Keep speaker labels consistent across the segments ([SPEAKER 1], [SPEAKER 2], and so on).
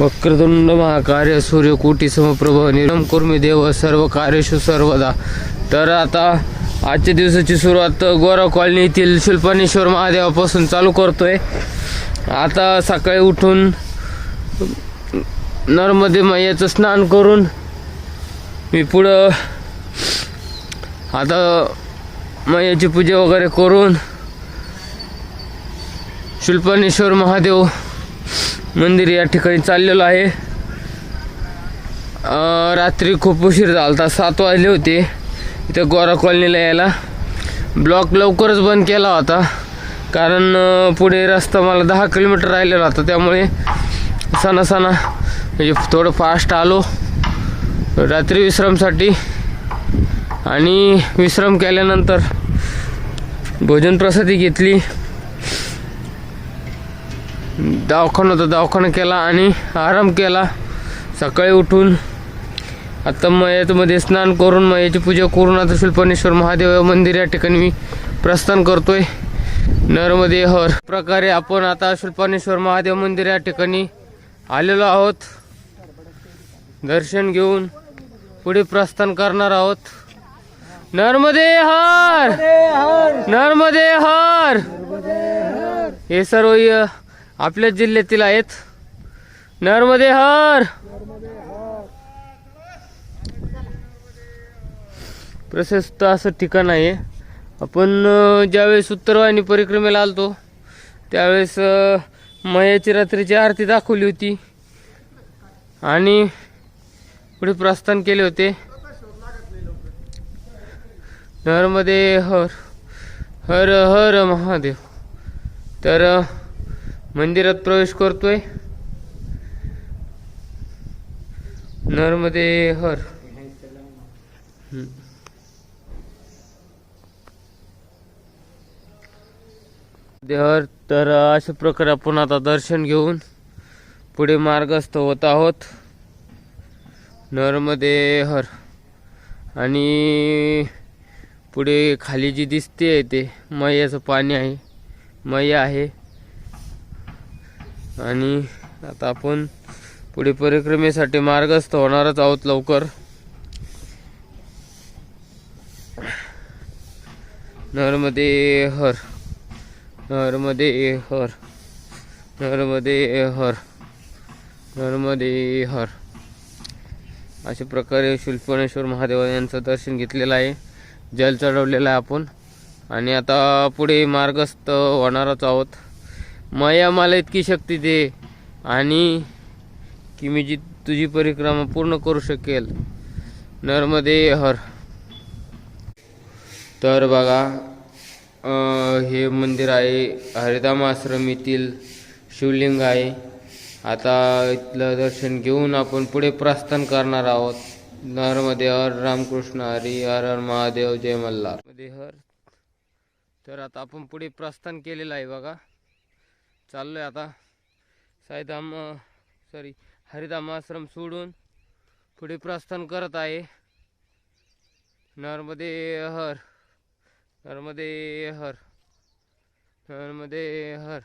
[SPEAKER 1] वक्रतुंड महाकार्य सूर्यकोटी समप्रभ निरम कुर्मी देव सर्व कार्यशु सर्वदा. तर आता आजच्या दिवसाची सुरुवात गोरा कॉलनी येथील शिल्पानेश्वर महादेवापासून चालू करतोय. आता सकाळी उठून नर्मदे मैयाचं स्नान करून मी पुढं आता मैयाची पूजा वगैरे करून शिल्पानेश्वर महादेव मंदिर या ठिकाणी चाललेलो आहे. रात्री खूप उशीर झाला होता सात वाजले होते. इथं गोरा कॉलनीला यायला. ब्लॉक लवकरच बंद केला होता. कारण पुढे रस्ता मला दहा किलोमीटर राहिलेला होता. त्यामुळे सणा सणा म्हणजे थोडं फास्ट आलो. रात्री विश्रामसाठी. आणि विश्राम केल्यानंतर भोजन प्रसादी घेतली. दवाखाना होता दवाखाना केला आणि आराम केला. सकाळी उठून आता मयामध्ये स्नान करून मयाची पूजा करून आता शिल्पनेश्वर महादेव मंदिर या ठिकाणी मी प्रस्थान करतोय. नर्मदे हर प्रकारे आपण आता शिल्पनेश्वर महादेव मंदिर या ठिकाणी आलेलो आहोत. दर्शन घेऊन पुढे प्रस्थान करणार आहोत. नर्मदे हर! नर्मदे हर! हे सर्व आपल्या जिल्ह्यातील आहेत. नर्मदे हर. प्रशस्त असं ठिकाण आहे. आपण ज्यावेळेस उत्तरवाहिनी परिक्रमेला आलतो त्यावेळेस मयाची रात्रीची आरती दाखवली होती. आणि पुढे प्रस्थान केले होते. नर्मदे हर. हर हर महादेव. तर मंदिरात प्रवेश करतोय. नर्मदे हर. हर तर अशा प्रकारे आपण आता दर्शन घेऊन पुढे मार्गस्थ होत आहोत. नर्मदे हर. आणि पुढे खाली जी दिसते ते मैयाचं पाणी आहे. मैया आहे. आणि आता आपण पुढे परिक्रमेसाठी मार्गस्थ होणारच आहोत लवकर. नर्मदे हर नर्मदे हर नर्मदे हर नर्मदे हर. अशा प्रकारे शिल्पनेश्वर महादेव यांचं दर्शन घेतलेलं आहे. जल चढवलेलं आहे आपण. आणि आता पुढे मार्गस्थ होणारच आहोत. माया मला इतकी शक्ती दे आणि की मी जी तुझी परिक्रमा पूर्ण करू शकेल. नर्मदे हर तर बघा हे मंदिर आहे हरिधाम आश्रम येथील शिवलिंग आहे. आता इथलं दर्शन घेऊन आपण पुढे प्रस्थान करणार आहोत. नर्मदे हर रामकृष्ण हरी हर हर महादेव जय मल्हार. मध्ये हर तर आता आपण पुढे प्रस्थान केलेलं आहे बघा. चाललोय आता. साईधाम सॉरी हरिधाम आश्रम सोडून पुढे प्रस्थान करत आहे. नर्मदे हर नर्मदे हर नर्मदे हर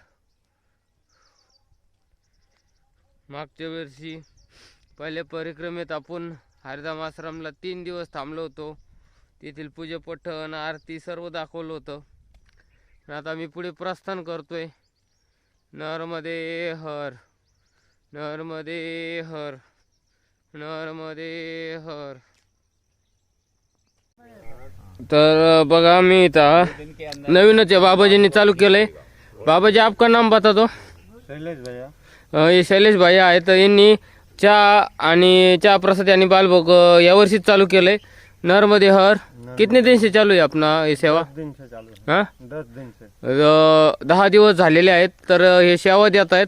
[SPEAKER 1] मागच्या वर्षी पहिल्या परिक्रमेत आपण हरिधाम आश्रमला तीन दिवस थांबलो होतो. तेथील पूजापठण आरती सर्व दाखवलं होतं. आता मी पुढे प्रस्थान करतोय. नर्मदे हर नर्मदे हर नर्मदे हर तर बघा मी इथं नवीनच आहे बाबाजींनी चालू केलंय. बाबाजी आपका नाम बता दो
[SPEAKER 2] शैलेश भैया.
[SPEAKER 1] हे शैलेश भाई आहेत तर यांनी चहा आणि चहा प्रसाद आणि बालभोग यावर्षीच चालू केलंय. नर्मदे हर कितने दिन से चालू आहे अपना हे सेवा?
[SPEAKER 2] दस दिन से चालू है
[SPEAKER 1] हा?
[SPEAKER 2] दस दिन
[SPEAKER 1] दहा दिवस झालेले आहेत तर हे सेवा देत आहेत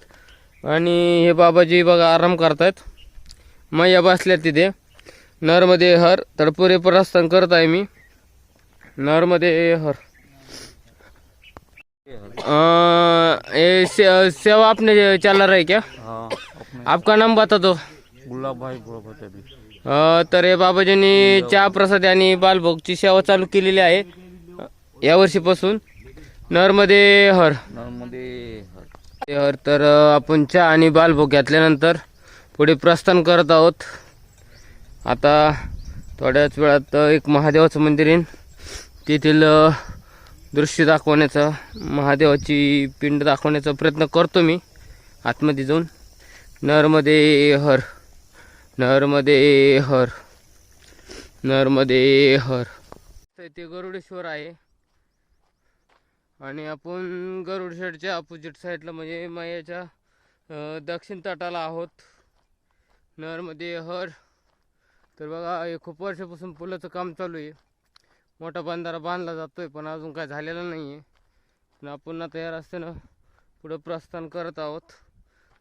[SPEAKER 1] आणि हे बाबाजी बघा आराम करतायत. मैया बसल्या तिथे. नर्मदे हर तर पुरे प्रस्थान करत आहे मी नर्मदे हर. ये से, सेवा आपने चला रहा है क्या?
[SPEAKER 2] हाँ
[SPEAKER 1] आपका नाम बता दो.
[SPEAKER 2] गुलाब भाई बोलत अभी
[SPEAKER 1] अ, तर हे बाबाजींनी चहा प्रसाद आणि बालभोगची सेवा चालू केलेली आहे. या नर्मदे हर.
[SPEAKER 2] नर्मदे हर.
[SPEAKER 1] हर तर आपण चहा आणि बालभोग घातल्यानंतर पुढे प्रस्थान करत आहोत. आता थोड्याच वेळात एक महादेवाचं मंदिर येईन. तेथील दृश्य दाखवण्याचा महादेवाची पिंड दाखवण्याचा प्रयत्न करतो मी आतमध्ये जाऊन. नरमध्ये हर. नरमध्ये हर. नरमध्ये हर. ते गरुडेश्वर आहे. आणि आपण गरुडशेडच्या अपोजिट साईडला म्हणजे मायाच्या दक्षिण तटाला आहोत. नरमध्ये हर तर बघा हे खूप वर्षापासून पुलाचं काम चालू आहे. मोठा बंधारा बांधला जातो आहे पण अजून काय झालेलं नाही आहे पण आपण तयार असताना पुढं प्रस्थान करत आहोत.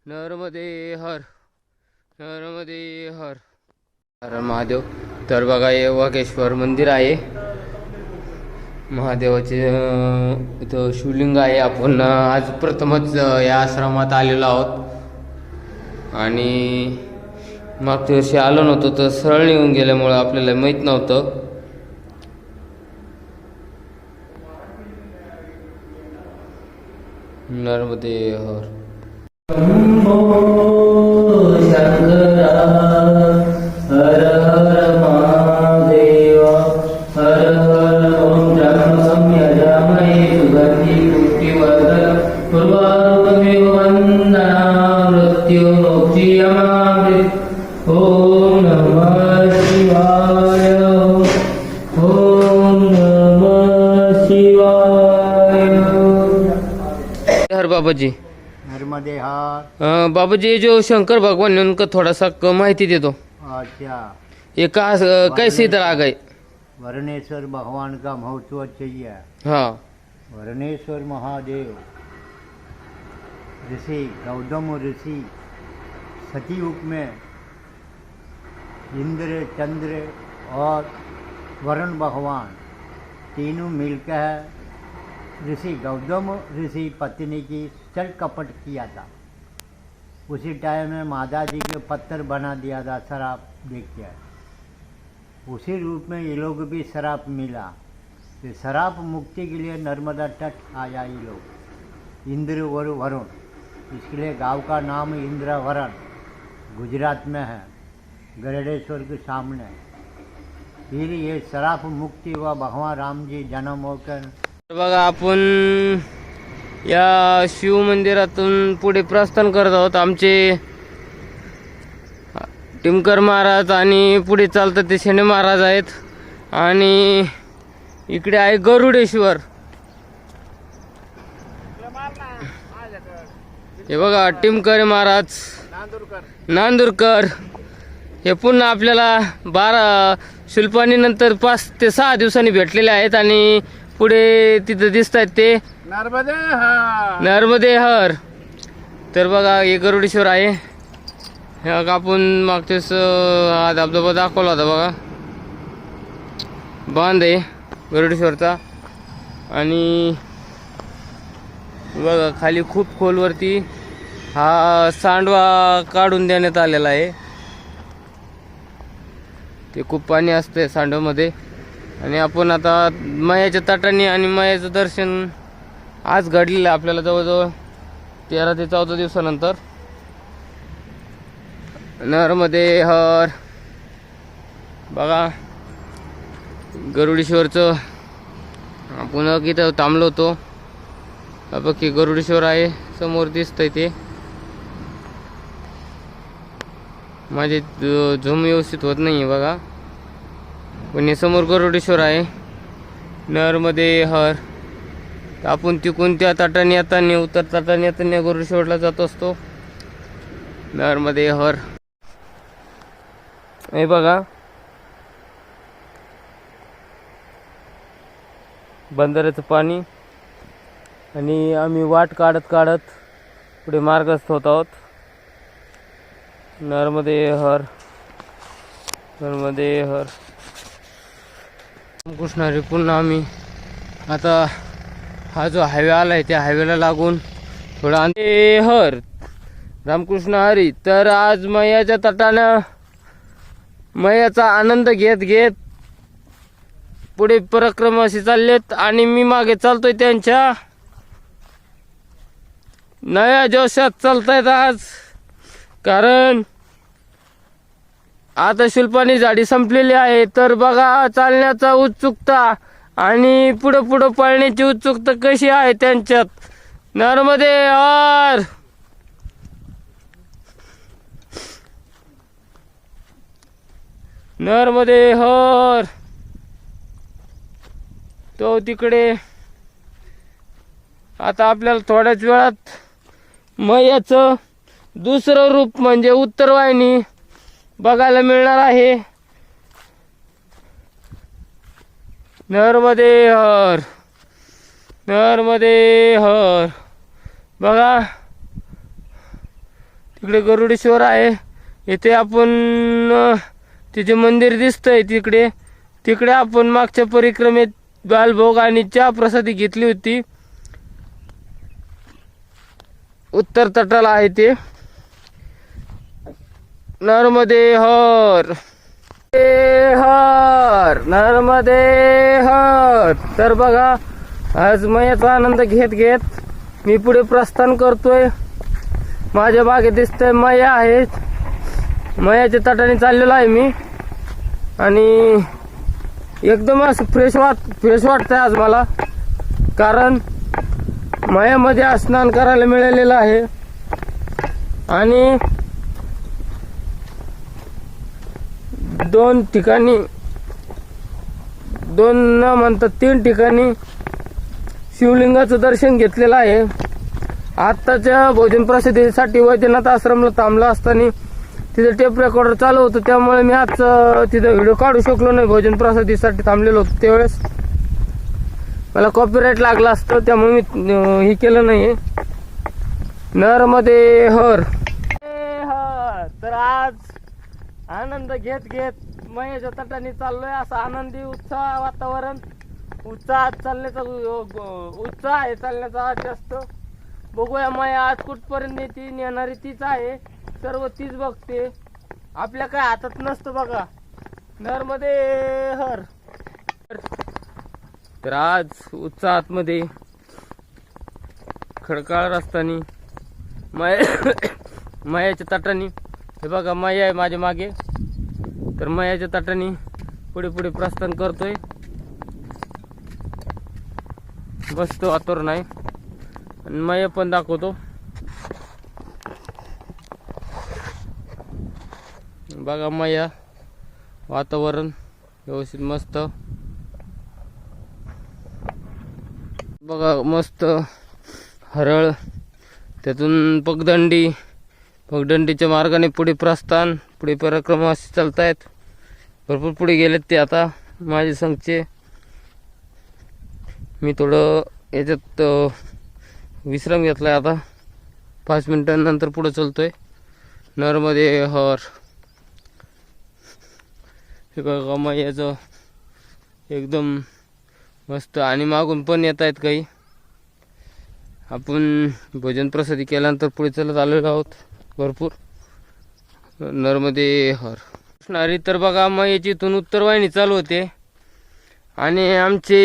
[SPEAKER 1] नरमध्ये हर नरमध्ये हर. हर महादेव. तर बघा हे वाघेश्वर मंदिर आहे. महादेवाचे इथं शिवलिंग आहे आपण. आज प्रथमच या आश्रमात आलेलो आहोत. आणि मागच्या वर्षी आलो नव्हतो तर सरळ निघून गेल्यामुळं आपल्याला माहीत नव्हतं. नर्मदे हर.
[SPEAKER 3] हर
[SPEAKER 1] बाबाजी जो शंकर भगवान ने उनका थोड़ा सा माहिती देतो
[SPEAKER 4] अच्छा।
[SPEAKER 1] ये कहा कैसे इधर आ गए
[SPEAKER 4] वरणेश्वर भगवान का महत्व चाहिए
[SPEAKER 1] हाँ
[SPEAKER 4] वरणेश्वर महादेव ऋषि गौतम ऋषि सतयुग में इंद्र चंद्र और वरुण भगवान तीनों मिलकर ऋषि गौतम ऋषि पत्नी की चल कपट किया था। उसी टाइम में माता जी के पत्थर बना दिया था, शराब देख के उसी रूप में ये लोग भी शराब मिला। तो शराब मुक्ति के लिए नर्मदा तट आया ये लोग। इंद्र वर वरुण। इसके लिए गाँव का नाम इंद्रवरण। गुजरात में है। गरुड़ेश्वर के सामने फिर ये शराब मुक्ति हुआ, भगवान राम जी जन्म होकर।
[SPEAKER 1] या शिव मंदिरातून पुढे प्रस्थान करत आहोत. आमचे टिमकर महाराज आणि पुढे चालतात ते शेणे महाराज आहेत. आणि इकडे आहे गरुडेश्वर. हे बघा टिमकर महाराज नांदूरकर. हे पुन्हा आपल्याला बारा शिल्पानीनंतर पाच ते सहा दिवसांनी भेटलेले आहेत आणि पुढे तिथं दिसत आहेत ते.
[SPEAKER 2] नर्मदे हा
[SPEAKER 1] नर्मदे हर तर बघा हे गरुडेश्वर आहे. हे बघा आपण मागच्याच हा धबधबा दाखवला होता बघा. बांध आहे गरुडेश्वरचा. आणि बघा खाली खूप खोलवरती हा सांडवा काढून देण्यात आलेला आहे. ते खूप पाणी असतंय सांडवामध्ये आणि आपण आता मयाच्या तटाने आणि मयाचं दर्शन आज घडलेलं आहे आपल्याला जवळजवळ तेरा ते चौदा दिवसानंतर. नरमध्ये हर बघा गरुडेश्वरचं. आपण इथं थांबलो होतो. बघ की गरुडेश्वर आहे समोर दिसतंय ते. माझे झूम व्यवस्थित होत नाही आहे बघा. पण हे समोर गरुडेश्वर आहे. नरमध्ये हर आपण तिकून त्या ताटाने येताना उत्तर ताटाने येताना गरुडेश्वरला जात असतो. नरमध्ये हर. हे बघा. बंदराचं पाणी. आणि आम्ही वाट काढत काढत पुढे मार्गस्थ होत आहोत. नर्मदे हर. नर्मदे हर. कृष्णारी पुन्हा आम्ही आता हा जो हायवे आला आहे त्या हायवेला लागून थोडा आणि हर! रामकृष्ण हरी तर आज मैयाच्या तटानं मैयाचा आनंद घेत घेत पुढे पराक्रमाशी चाललेत आणि मी मागे चालतोय त्यांच्या नव्या जोशात चालतायत आज. कारण आता शिल्पानी झाडी संपलेली आहे. तर बघा चालण्याचा उत्सुकता आणि पुढं पुढं पळण्याची उत्सुकता कशी आहे त्यांच्यात? नर्मदे हर नर्मदे हर! तो तिकडे. आता आपल्याला थोड्याच वेळात मैयाचं दुसरं रूप म्हणजे उत्तरवाहिनी बघायला मिळणार आहे. नर्मदे हर नर्मदे हर बघा तिकडे गरुडेश्वर आहे. इथे आपण तिचे मंदिर दिसतंय तिकडे तिकडे आपण मागच्या परिक्रमेत बालभोग आणि चहा प्रसादी घेतली होती. उत्तर तटाला आहे ते. नर्मदे हर हर नर्मदे हर तर बघा आज मयाचा आनंद घेत घेत मी पुढे प्रस्थान करतोय. माझ्या मागे दिसतंय मया आहे. मयाच्या तटाने चाललेलो आहे मी. आणि एकदम असं फ्रेश वाट फ्रेश वाटतंय आज मला. कारण मयामध्ये आज स्नान करायला मिळालेलं आहे. आणि दोन ठिकाणी दोन न म्हणतात तीन ठिकाणी शिवलिंगाचं दर्शन घेतलेलं आहे. आत्ताच्या भोजन प्रसिद्धीसाठी वैद्यनाथ आश्रमला थांबला असताना तिथं टेप रेकॉर्डर चालू होतं त्यामुळे मी आज तिथं व्हिडिओ काढू शकलो नाही. भोजन प्रसादीसाठी थांबलेलो होतो त्यावेळेस. मला कॉपीराईट लागला असतं त्यामुळे मी हे केलं नाही नरमध्ये मध्ये हर. तर आज आनंद घेत घेत महेश तटाने चाललोय असं आनंदी उत्साह वातावरण. उत्साहात चालण्याचा उत्साह आहे चालण्याचा आज जास्त. बघूया माया आज कुठपर्यंत ती नेणारी तीच आहे. सर्व तीच बघते. आपल्या काय हातात नसतं बघा. नरमध्ये हर तर आज उत्साहात मध्ये खडकाळ रस्त्यानी माया मायाच्या ताटानी हे बघा मया आहे माझ्या मागे. तर मयाच्या ताटानी पुढे पुढे प्रस्थान करतोय. मस्त वातावरण आहे आणि माया पण दाखवतो. बघा मया वातावरण व्यवस्थित मस्त. बघा मस्त हरळ. त्यातून पगदंडी पगडंडीच्या मार्गाने पुढे प्रस्थान पुढे पराक्रम असे चालतायत. भरपूर पुढे गेलेत ते आता माझे संघचे मी थोडं याच्यात विश्राम विश्राम घेतलाय आता. पाच मिनिटांनंतर पुढे चलतोय. नरमध्ये हर. हे बघा याचं एकदम मस्त. आणि मागून पण येत आहेत काही. आपण भोजन प्रसादी केल्यानंतर पुढे चलत आलेलो आहोत. भरपूर. नर्मदे हर. कृष्णारी तर बघा मग याची इथून उत्तर वाहिनी चालू होते. आणि आमचे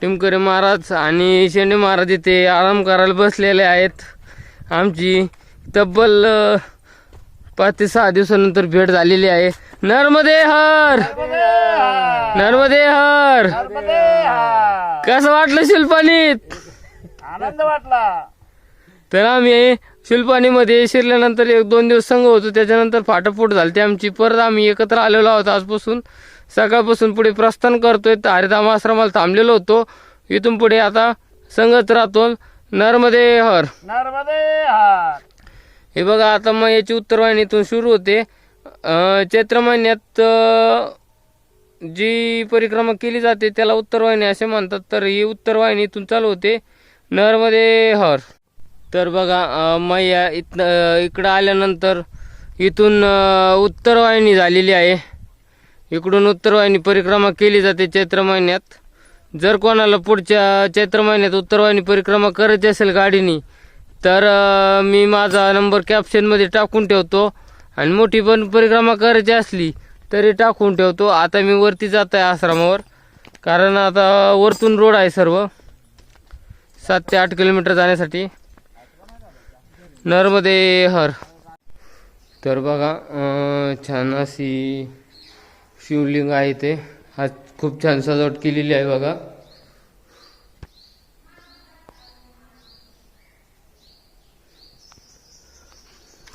[SPEAKER 1] टिमकरे महाराज आणि शेंडे महाराज इथे आराम करायला बसलेले आहेत. आमची तब्बल पाच ते सहा दिवसानंतर भेट झालेली आहे. नर्मदे हर! नर्मदे हर! कसं वाटलं शिल्पानीत?
[SPEAKER 2] आनंद वाटला.
[SPEAKER 1] तर आम्ही शिल्पानीमध्ये शिरल्यानंतर एक दोन दिवस संघ होतो त्याच्यानंतर फाटाफूट झाली ते आमची. परत आम्ही एकत्र आलेलो आहोत आजपासून. सकाळपासून पुढे प्रस्थान करतोय हरिधाम आश्रमाला थांबलेलो होतो. इथून पुढे आता संगत राहतो नर्मदे हर.
[SPEAKER 2] नर्मदे हार.
[SPEAKER 1] हे बघा आता मग याची उत्तरवाहिनीतून सुरू होते. चैत्र महिन्यात जी परिक्रमा केली जाते त्याला उत्तरवाहिनी असे म्हणतात. तर ही उत्तरवाहिनीतून चालू होते. नरमध्ये हर. तर बघा मैया इथनं इकडं आल्यानंतर इथून उत्तरवाहिनी झालेली आहे. इकडून उत्तरवाहिनी परिक्रमा केली जाते चैत्र महिन्यात. जर कोणाला पुढच्या चैत्र महिन्यात उत्तरवाहिनी परिक्रमा करायची असेल गाडीनी तर मी माझा नंबर कॅप्शनमध्ये टाकून ठेवतो. आणि मोठी पण परिक्रमा करायची असली तरी टाकून ठेवतो. आता मी वरती जात आहे आश्रमावर. कारण आता वरतून रोड आहे सर्व. सात ते आठ किलोमीटर जाण्यासाठी. नर्मदे हर तर बघा छान अशी शिवलिंग आहे ते आज खूप छान सजावट केलेली आहे बघा.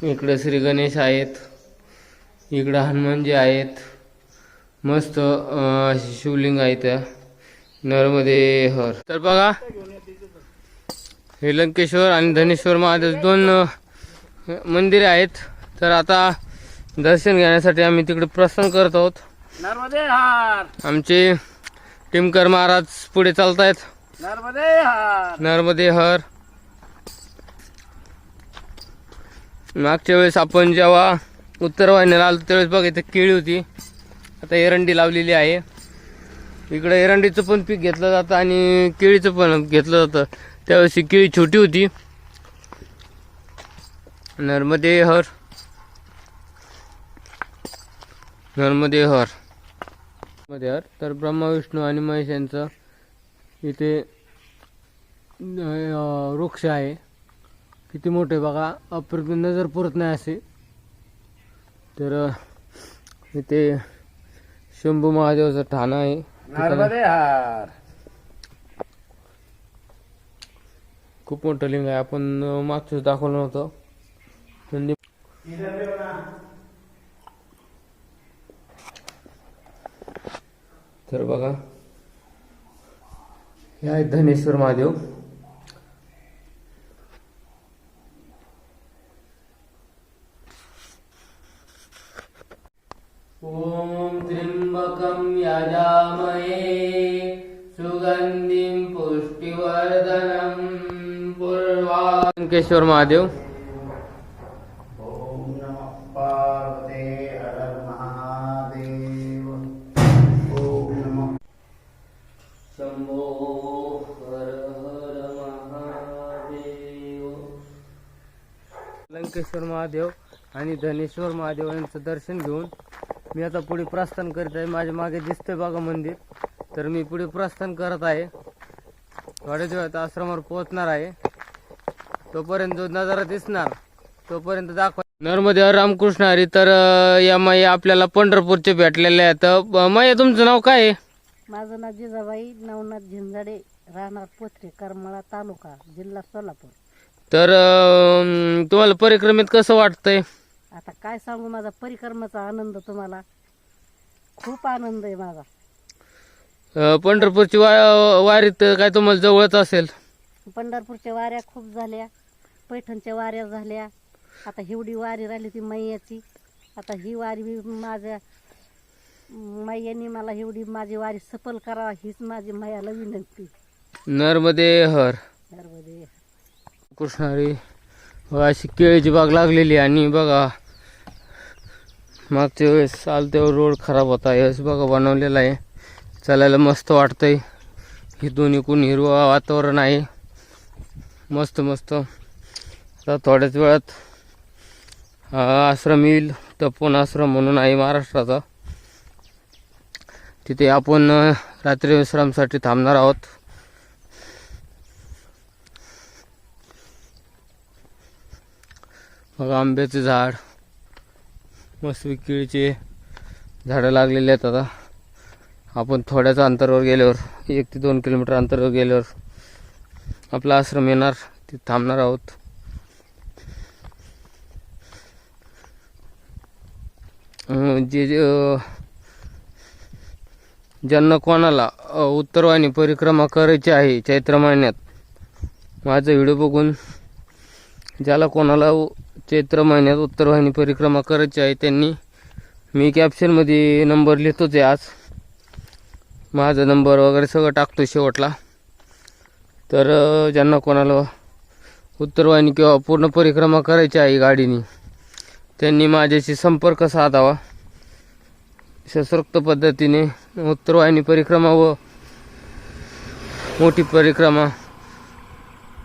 [SPEAKER 1] इकडं श्री गणेश आहेत. इकडं हनुमानजी आहेत. मस्त अशी शिवलिंग आहे त्या नर्मदे हर तर बघा हे लंकेश्वर आणि धनेश्वर महादेव दोन मंदिरे आहेत. तर आता दर्शन घेण्यासाठी आम्ही तिकडे प्रस्थान करत आहोत. आमचे टिमकर महाराज पुढे
[SPEAKER 2] नर्मदे हार.
[SPEAKER 1] नर्मदे हर. मागच्या वेळेस आपण जेव्हा उत्तर वाहिनीला आलो त्यावेळेस बघा इथे केळी होती. आता एरंडी लावलेली आहे. इकडं एरंडीचं पण पीक घेतलं जातं आणि केळीचं पण घेतलं जातं. त्यावेळेस केळी छोटी होती. नर्मदे हर. नर्मदे हर. मध्ये हर. तर ब्रह्मा विष्णू आणि महेश यांचं इथे वृक्ष आहे. किती मोठे बघा. अप्रतिम नजर पुरत नाही असे. तर इथे शंभू महादेवाचं ठाणं आहे
[SPEAKER 2] नर्मदे हार
[SPEAKER 1] खूप मोठं लिंग आहे. आपण मागचं दाखवलं नव्हतं. नंदी तर बघा. हे आहे धनेश्वर महादेव.
[SPEAKER 4] हर महादेव।
[SPEAKER 1] लंकेश्वर महादेव आणि धनेश्वर महादेव यांचं दर्शन घेऊन मी आता पुढे प्रस्थान करीत आहे. माझ्या मागे दिसतंय बघा मंदिर. तर मी पुढे प्रस्थान करत आहे. थोड्याच वेळात आश्रमावर पोहोचणार आहे. तोपर्यंत जो नजारा दिसणार तोपर्यंत दाखवा. नर्मदे रामकृष्ण हरी तर या माई आपल्याला पंढरपूरचे भेटलेले आहेत. माई तुमचं नाव काय आहे?
[SPEAKER 5] माझं नाव जिजाबाई नवनाथ झिंजाडे राहणार पोथरे करमाळा तालुका जिल्हा सोलापूर.
[SPEAKER 1] तर अं, तुम्हाला परिक्रमेत कसं वाटतंय?
[SPEAKER 5] आता काय सांगू माझा परिक्रमाचा आनंद तुम्हाला. खूप आनंद आहे माझा.
[SPEAKER 1] अं, पंढरपूरची वा वारीत काय तुम्हाला जवळच असेल?
[SPEAKER 5] पंढरपूरच्या वाऱ्या खूप झाल्या. पैठणच्या वाऱ्या झाल्या. आता एवढी वारी राहिली ती मैयाची. आता ही वारी मी माझ्या मैयानी मला एवढी माझी वारी सफल करावा हीच माझी मैयाला विनंती.
[SPEAKER 1] नर्मदे हर.
[SPEAKER 5] नर्मदे
[SPEAKER 1] कृष्णारी बघा अशी केळीची बाग लागलेली आणि बघा मागच्या वेळेस तेव्हा रोड खराब होता यावेळेस बघा बनवलेला आहे. चालायला मस्त वाटतंय. ही दोन्ही कोण हिरवं वातावरण आहे. मस्त मस्त. आता थोड्याच वेळात हा आश्रम येईल. तपोन आश्रम म्हणून आहे महाराष्ट्राचा. तिथे आपण रात्री विश्रामसाठी थांबणार आहोत. मग आंब्याचे झाड मस्त केळीचे झाडं लागलेले आहेत आता. आपण थोड्याच अंतरावर गेल्यावर एक ते दोन किलोमीटर अंतरावर गेल्यावर आपला आश्रम येणार तिथे थांबणार आहोत. जे जे, ज्यांना कोणाला उत्तरवाहिनी परिक्रमा करायची आहे चैत्र महिन्यात माझा व्हिडिओ बघून ज्याला कोणाला चैत्र महिन्यात उत्तरवाहिनी परिक्रमा करायची आहे त्यांनी मी कॅप्शनमध्ये नंबर लिहितोच आहे आज. माझा नंबर वगैरे सगळं टाकतो शेवटला. तर ज्यांना कोणाला उत्तरवाहिनी किंवा पूर्ण परिक्रमा करायची आहे गाडीने त्यांनी माझ्याशी संपर्क साधावा. सशक्त पद्धतीने उत्तरवाहिनी परिक्रमा व मोठी परिक्रमा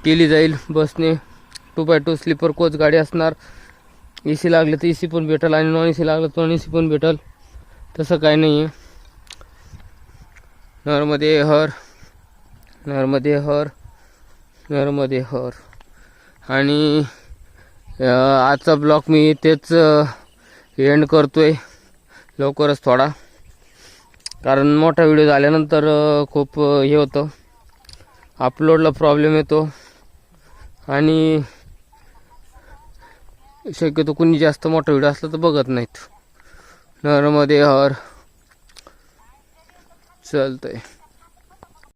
[SPEAKER 1] केली जाईल. बसने two by two sleeper coach गाडी असणार. ए सी लागलं तर ए सी पण भेटेल आणि नॉन ए सी लागलं तर नॉन ए सी पण भेटेल. तसं काही नाही आहे नर्मदे हर नर्मदे हर नर्मदे हर. आणि आजचा ब्लॉग मी तेच एंड करतोय. लवकरच थोडा. कारण मोठा व्हिडिओ झाल्यानंतर खूप हे होतं. अपलोडला प्रॉब्लेम येतो. आणि शक्यतो कुणी जास्त मोठा व्हिडिओ असला तर बघत नाहीत. नरमध्ये हर. चालतंय.